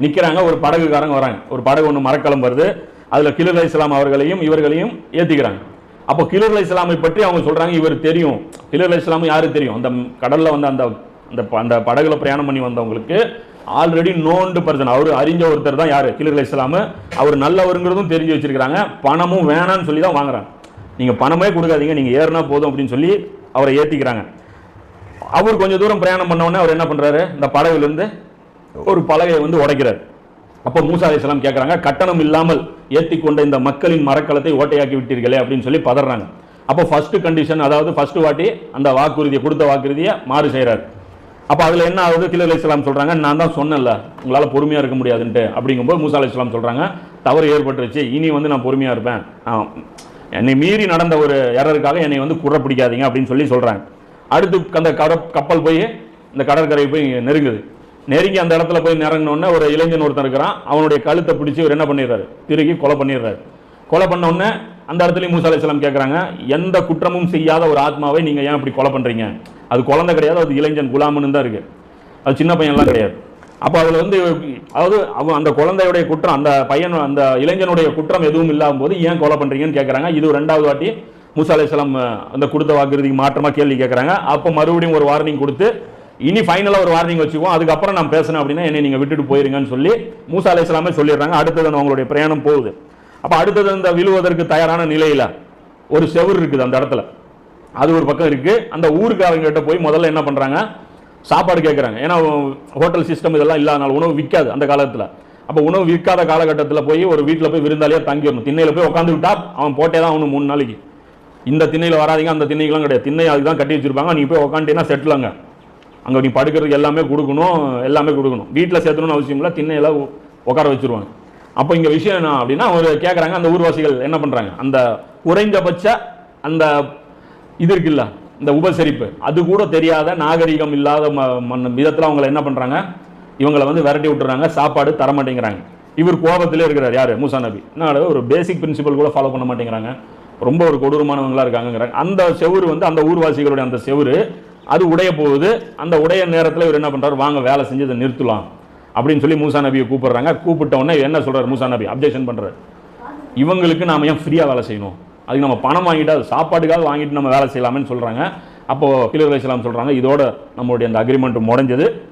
நிற்கிறாங்க ஒரு படகுக்காரங்க வராங்க. ஒரு படகு ஒன்று மரக்கலம் வருது. அதில் கிலர் இஸ்லாம் அவர்களையும் இவர்களையும் ஏற்றிக்கிறாங்க அப்போ கிலர் இஸ்லாமை பற்றி அவங்க சொல்கிறாங்க இவர் தெரியும். கிலர் இஸ்லாம் யாரு தெரியும்? அந்த கடலில் வந்து அந்த அந்த ப- அந்த படகுல பிரயாணம் பண்ணி வந்தவங்களுக்கு ஆல்ரெடி நோண்டு பர்சன் அவர் அறிஞ்ச ஒருத்தர் தான் யார்? கிலர் இஸ்லாம். அவர் நல்லவருங்கிறதும் தெரிஞ்சு வச்சிருக்கிறாங்க. பணமும் வேணாம்னு சொல்லி தான் வாங்குறாங்க. நீங்கள் பணமே கொடுக்காதீங்க நீங்கள் ஏறினா போதும் அப்படின்னு சொல்லி அவரை ஏற்றிக்கிறாங்க அவர் கொஞ்சம் தூரம் பிரயாணம் பண்ண அவர் என்ன பண்ணுறாரு இந்த படகுலேருந்து ஒரு பலகையை வந்து உடைக்கிறார். அப்போ மூசா அலிஸ்லாம் கேட்குறாங்க கட்டணம் இல்லாமல் ஏற்றி கொண்ட இந்த மக்களின் மரக்கலத்தை ஓட்டையாக்கி விட்டீர்களே அப்படின்னு சொல்லி பதறாங்க. அப்போ ஃபஸ்ட்டு கண்டிஷன் அதாவது ஃபஸ்ட்டு வாட்டி அந்த வாக்குறுதியை கொடுத்த வாக்குறுதியை மாறு செய்கிறார் அப்போ அதில் என்ன ஆகுது? கிலர் அலிஸ்லாம் சொல்கிறாங்க நான் தான் சொன்னேன்ல உங்களால் பொறுமையாக இருக்க முடியாதுன்ட்டு அப்படிங்கும்போது மூசா அலிஸ்லாம் சொல்கிறாங்க தவறு ஏற்பட்டுருச்சு இனி வந்து நான் பொறுமையாக இருப்பேன். ஆ, என்னை மீறி நடந்த ஒரு எரருக்காக என்னை வந்து குற பிடிக்காதீங்க அப்படின்னு சொல்லி சொல்கிறாங்க அடுத்து அந்த கட கப்பல் போய் இந்த கடற்கரை போய் நெருங்குது. நெருங்கி அந்த இடத்துல போய் நிறங்கினோடனே ஒரு இளைஞன் ஒருத்தன் இருக்கிறான். அவனுடைய கழுத்தை பிடிச்சி இவர் என்ன பண்ணிடுறாரு? திருகி கொலை பண்ணிடுறாரு. கொலை பண்ண உடனே அந்த இடத்துலையும் மூசா அலைஹிஸ்ஸலாம் கேட்குறாங்க எந்த குற்றமும் செய்யாத ஒரு ஆத்மாவை நீங்கள் ஏன் இப்படி கொலை பண்ணுறீங்க அது குழந்தை கிடையாது அது இளைஞன் குலாமுன்னு தான் இருக்குது அது சின்ன பையன்லாம் கிடையாது. அப்போ அதில் வந்து அதாவது அவன் அந்த குழந்தையுடைய குற்றம் அந்த பையன் அந்த இளைஞனுடைய குற்றம் எதுவும் இல்லாத போது ஏன் கொலை பண்ணுறீங்கன்னு கேட்குறாங்க இது ஒரு ரெண்டாவது வாட்டி மூசா அலைஹிஸ்ஸலாம் அந்த கொடுத்த வாக்குறுதிக்கு மாற்றமாக கேள்வி கேட்குறாங்க அப்போ மறுபடியும் ஒரு வார்னிங் கொடுத்து இனி ஃபைனலாக ஒரு வார்னிங் வச்சுக்குவோம். அதுக்கப்புறம் நான் பேசினேன் அப்படின்னா என்னை நீங்கள் விட்டுட்டு போயிருங்கன்னு சொல்லி மூசா அலைஹிஸ்ஸலாமே சொல்லிடுறாங்க. அடுத்தது அவங்களுடைய பிரயாணம் போகுது. அப்போ அடுத்தது அந்த விழுவதற்கு தயாரான நிலையில் ஒரு செவுரு இருக்குது அந்த இடத்துல. அது ஒரு பக்கம் இருக்குது அந்த ஊருக்காரங்க கிட்ட போய் முதல்ல என்ன பண்ணுறாங்க சாப்பாடு கேட்குறாங்க ஏன்னா ஹோட்டல் சிஸ்டம் இதெல்லாம் இல்லாதனால உணவு விற்காது அந்த காலத்தில். அப்போ உணவு விற்காத காலகட்டத்தில் போய் ஒரு வீட்டில் போய் விருந்தாளியாக தங்கிடணும். திண்ணையில் போய் உட்காந்து விட்டா அவன் போட்டே தான் அவனு மூணு நாளைக்கு. இந்த திண்ணையில் வராதீங்க அந்த திண்ணைக்கெல்லாம் கிடையாது. திண்ணை அதுக்கு தான் கட்டி வச்சிருப்பாங்க. நீ போய் உட்காந்துட்டீங்கன்னா செட்டில் அங்கே நீ படுக்கிறதுக்கு எல்லாமே கொடுக்கணும் எல்லாமே கொடுக்கணும். வீட்டில் சேர்த்தணும்னு அவசியம் இல்லை திண்ணையில் உட்கார வச்சிருவாங்க. அப்போ இங்கே விஷயம் என்ன அப்படின்னா அவர் கேட்குறாங்க அந்த ஊர்வாசிகள் என்ன பண்ணுறாங்க அந்த குறைந்தபட்ச அந்த இது இருக்குல்ல இந்த உபசரிப்பு. அது கூட தெரியாத நாகரிகம் இல்லாத ம- ம- விதத்தில் அவங்கள என்ன பண்ணுறாங்க இவங்களை வந்து விரட்டி விட்டுறாங்க சாப்பாடு தர மாட்டேங்கிறாங்க. இவர் கோபத்திலே இருக்கிறார். யார்? மூசா நபி. என்ன ஒரு பேசிக் பிரின்சிபல் கூட ஃபாலோ பண்ண மாட்டேங்கிறாங்க. ரொம்ப ஒரு கொடூரமானவங்களா இருக்காங்கங்கிறாங்க. அந்த செவுரு வந்து அந்த ஊர்வாசிகளுடைய அந்த செவரு. அது உடைய போகுது. அந்த உடைய நேரத்தில் இவர் என்ன பண்ணுறாரு வாங்க வேலை செஞ்சு இதை நிறுத்தலாம். அப்படின்னு சொல்லி மூசா நபியை கூப்பிடுறாங்க. கூப்பிட்ட உடனே என்ன சொல்கிறார் மூசா நபி? அப்ஜெக்ஷன் பண்ணுறாரு இவங்களுக்கு நாம் ஏன் ஃப்ரீயாக வேலை செய்யணும்? அதுக்கு நம்ம பணம் வாங்கிட்டு அது சாப்பாடுக்காக வாங்கிட்டு நம்ம வேலை செய்யலாம்னு சொல்கிறாங்க அப்போது கிலர் இஸ்லாம் சொல்கிறாங்க இதோட நம்மளுடைய அந்த அக்ரிமெண்ட் முடஞ்சது.